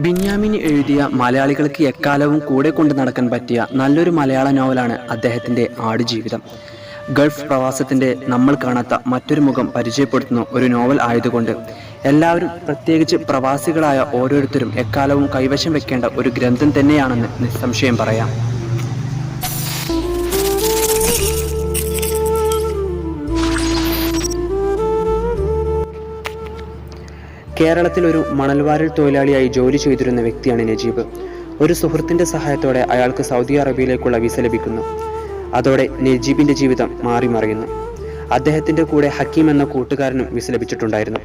ബിന്യാമിന് എഴുതിയ മലയാളികൾക്ക് എക്കാലവും കൂടെ കൊണ്ട് നടക്കാൻ പറ്റിയ നല്ലൊരു മലയാള നോവലാണ് അദ്ദേഹത്തിന്റെ ആടുജീവിതം. ഗൾഫ് പ്രവാസത്തിന്റെ നമ്മൾ കാണാത്ത മറ്റൊരു മുഖം പരിചയപ്പെടുത്തുന്ന ഒരു നോവൽ ആയതുകൊണ്ട് എല്ലാവരും പ്രത്യേകിച്ച് പ്രവാസികളായ ഓരോരുത്തരും എക്കാലവും കൈവശം വെക്കേണ്ട ഒരു ഗ്രന്ഥം തന്നെയാണെന്ന് നിസ്സംശയം പറയാം. കേരളത്തിൽ ഒരു മണൽവാരൽ തൊഴിലാളിയായി ജോലി ചെയ്തിരുന്ന വ്യക്തിയാണ് നജീബ്. ഒരു സുഹൃത്തിന്റെ സഹായത്തോടെ അയാൾക്ക് സൗദി അറേബ്യയിലേക്കുള്ള വിസ ലഭിക്കുന്നു. അതോടെ നജീബിന്റെ ജീവിതം മാറി മറിയുന്നു. അദ്ദേഹത്തിന്റെ കൂടെ ഹക്കീം എന്ന കൂട്ടുകാരനും വിസ ലഭിച്ചിട്ടുണ്ടായിരുന്നു.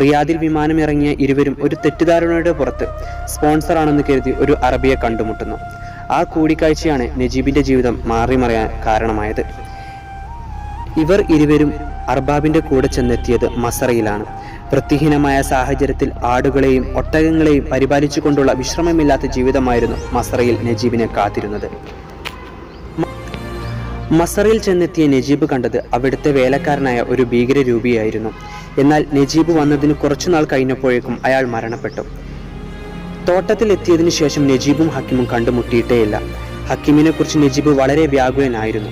റിയാദിൽ വിമാനം ഇറങ്ങിയ ഇരുവരും ഒരു തെറ്റിദ്ധാരണയുടെ പുറത്ത് സ്പോൺസർ ആണെന്ന് കരുതി ഒരു അറബിയെ കണ്ടുമുട്ടുന്നു. ആ കൂടിക്കാഴ്ചയാണ് നജീബിന്റെ ജീവിതം മാറി മറിയാൻ കാരണമായത്. ഇവർ ഇരുവരും അർബാബിന്റെ കൂടെ ചെന്നെത്തിയത് മസറയിലാണ് വൃത്തിഹീനമായ സാഹചര്യത്തിൽ ആടുകളെയും ഒട്ടകങ്ങളെയും പരിപാലിച്ചുകൊണ്ടുള്ള വിശ്രമമില്ലാത്ത ജീവിതമായിരുന്നു മസറയിൽ നജീബിനെ കാത്തിരുന്നത്. മസറയിൽ ചെന്നെത്തിയ നജീബ് കണ്ടത് അവിടുത്തെ വേലക്കാരനായ ഒരു ഭീകരരൂപിയായിരുന്നു. എന്നാൽ നജീബ് വന്നതിന് കുറച്ചുനാൾ കഴിഞ്ഞപ്പോഴേക്കും അയാൾ മരണപ്പെട്ടു. തോട്ടത്തിൽ എത്തിയതിനു ശേഷം നജീബും ഹക്കിമും കണ്ടുമുട്ടിയിട്ടേയില്ല. ഹക്കിമിനെ കുറിച്ച് നജീബ് വളരെ വ്യാകുലനായിരുന്നു.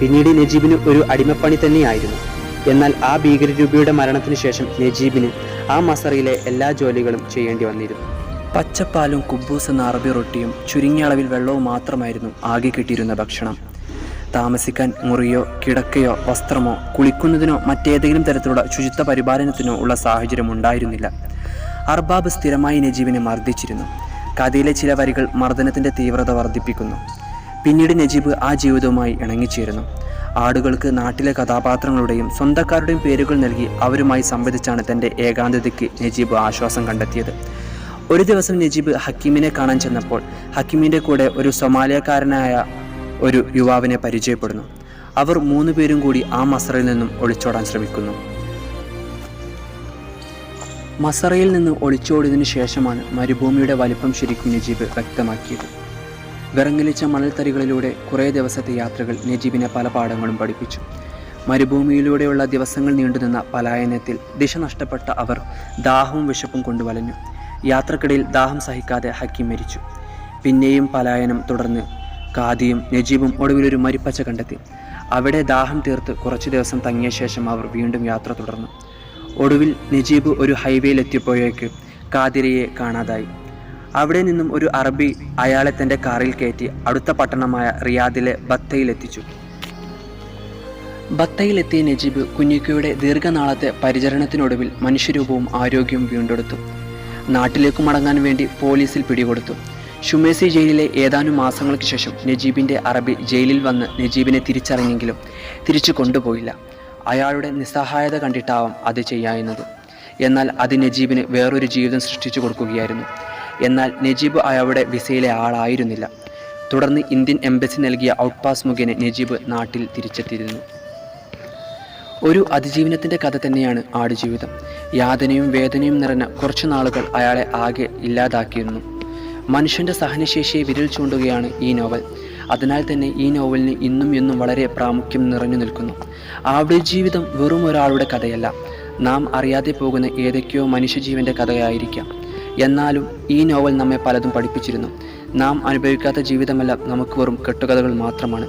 പിന്നീട് നജീബിന് ഒരു അടിമപ്പണി തന്നെയായിരുന്നു. എന്നാൽ ആ ഭീകരരൂപിയുടെ മരണത്തിന് ശേഷം നജീബിന് ആ മസറിയിലെ എല്ലാ ജോലികളും ചെയ്യേണ്ടി വന്നിരുന്നു. പച്ചപ്പാലും കുബൂസ് എന്ന അറബി റൊട്ടിയും ചുരുങ്ങിയ അളവിൽ വെള്ളവും മാത്രമായിരുന്നു ആകെ കിട്ടിയിരുന്ന ഭക്ഷണം. താമസിക്കാൻ മുറിയോ കിടക്കയോ വസ്ത്രമോ കുളിക്കുന്നതിനോ മറ്റേതെങ്കിലും തരത്തിലുള്ള ശുചിത്വ പരിപാലനത്തിനോ ഉള്ള സാഹചര്യം ഉണ്ടായിരുന്നില്ല. അർബാബ് സ്ഥിരമായി നജീബിനെ മർദ്ദിച്ചിരുന്നു. കഥയിലെ ചില വരികൾ മർദ്ദനത്തിന്റെ തീവ്രത വർദ്ധിപ്പിക്കുന്നു. പിന്നീട് നജീബ് ആ ജീവിതവുമായി ഇണങ്ങിച്ചേരുന്നു. ആടുകൾക്ക് നാട്ടിലെ കഥാപാത്രങ്ങളുടെയും സ്വന്തക്കാരുടെയും പേരുകൾ നൽകി അവരുമായി സംവദിച്ചാണ് തന്റെ ഏകാന്തതയ്ക്ക് നജീബ് ആശ്വാസം കണ്ടെത്തിയത്. ഒരു ദിവസം നജീബ് ഹക്കീമിനെ കാണാൻ ചെന്നപ്പോൾ ഹക്കീമിന്റെ കൂടെ ഒരു സൊമാലിയക്കാരനായ ഒരു യുവാവിനെ പരിചയപ്പെടുന്നു. അവർ മൂന്ന് പേരും കൂടി ആ മസറയിൽ നിന്നും ഒളിച്ചോടാൻ ശ്രമിക്കുന്നു. മസറയിൽ നിന്ന് ഒളിച്ചോടിയതിനു ശേഷമാണ് മരുഭൂമിയുടെ വലിപ്പം ശരിക്കും നജീബ് വ്യക്തമാക്കിയത്. വിറങ്ങലിച്ച മണൽത്തരികളിലൂടെ കുറേ ദിവസത്തെ യാത്രകൾ നജീബിനെ പല പാഠങ്ങളും പഠിപ്പിച്ചു. മരുഭൂമിയിലൂടെയുള്ള ദിവസങ്ങൾ നീണ്ടുനിന്ന പലായനത്തിൽ ദിശ നഷ്ടപ്പെട്ട അവർ ദാഹവും വിശപ്പും കൊണ്ട് വലഞ്ഞു. യാത്രക്കിടയിൽ ദാഹം സഹിക്കാതെ ഹക്കിം മരിച്ചു. പിന്നെയും പലായനം തുടർന്ന് കാദിയും നജീബും ഒടുവിലൊരു മരിപ്പച്ച കണ്ടെത്തി. അവിടെ ദാഹം തീർത്ത് കുറച്ചു ദിവസം തങ്ങിയ ശേഷം അവർ വീണ്ടും യാത്ര തുടർന്നു. ഒടുവിൽ നജീബ് ഒരു ഹൈവേയിൽ എത്തിയപ്പോഴേക്ക് കാതിരയെ കാണാതായി. അവിടെ നിന്നും ഒരു അറബി അയാളെ തന്റെ കാറിൽ കയറ്റി അടുത്ത പട്ടണമായ റിയാദിലെ ബത്തയിലെത്തിച്ചു. ബത്തയിലെത്തിയ നജീബ് കുഞ്ഞിക്കയുടെ ദീർഘനാളത്തെ പരിചരണത്തിനൊടുവിൽ മനുഷ്യരൂപവും ആരോഗ്യവും വീണ്ടെടുത്തു. നാട്ടിലേക്ക് മടങ്ങാൻ വേണ്ടി പോലീസിൽ പിടികൊടുത്തു. ഷുമേസി ജയിലിലെ ഏതാനും മാസങ്ങൾക്ക് ശേഷം നജീബിന്റെ അറബി ജയിലിൽ വന്ന് നജീബിനെ തിരിച്ചറിഞ്ഞെങ്കിലും തിരിച്ചു കൊണ്ടുപോയില്ല. അയാളുടെ നിസ്സഹായത കണ്ടിട്ടാവാം അത് ചെയ്യാവുന്നത്. എന്നാൽ അത് നജീബിന് വേറൊരു ജീവിതം സൃഷ്ടിച്ചു കൊടുക്കുകയായിരുന്നു. എന്നാൽ നജീബ് അയാളുടെ വിസയിലെ ആളായിരുന്നില്ല. തുടർന്ന് ഇന്ത്യൻ എംബസി നൽകിയ ഔട്ട് പാസ് മുഖേന നജീബ് നാട്ടിൽ തിരിച്ചെത്തിയിരുന്നു. ഒരു അതിജീവനത്തിന്റെ കഥ തന്നെയാണ് ആടുജീവിതം യാതനയും വേദനയും നിറഞ്ഞ കുറച്ചു നാളുകൾ അയാളെ ആകെ ഇല്ലാതാക്കിയിരുന്നു. മനുഷ്യന്റെ സഹനശേഷിയെ വിരൽ ചൂണ്ടുകയാണ് ഈ നോവൽ. അതിനാൽ തന്നെ ഈ നോവലിന് ഇന്നും എന്നും വളരെ പ്രാമുഖ്യം നിറഞ്ഞു നിൽക്കുന്നു. ആടുജീവിതം വെറും ഒരാളുടെ കഥയല്ല. നാം അറിയാതെ പോകുന്ന ഏതൊക്കെയോ മനുഷ്യജീവന്റെ കഥയായിരിക്കാം. എന്നാലും ഈ നോവൽ നമ്മെ പലതും പഠിപ്പിച്ചിരുന്നു. നാം അനുഭവിക്കാത്ത ജീവിതമല്ല നമുക്ക് വെറും കെട്ടുകഥകൾ മാത്രമാണ്.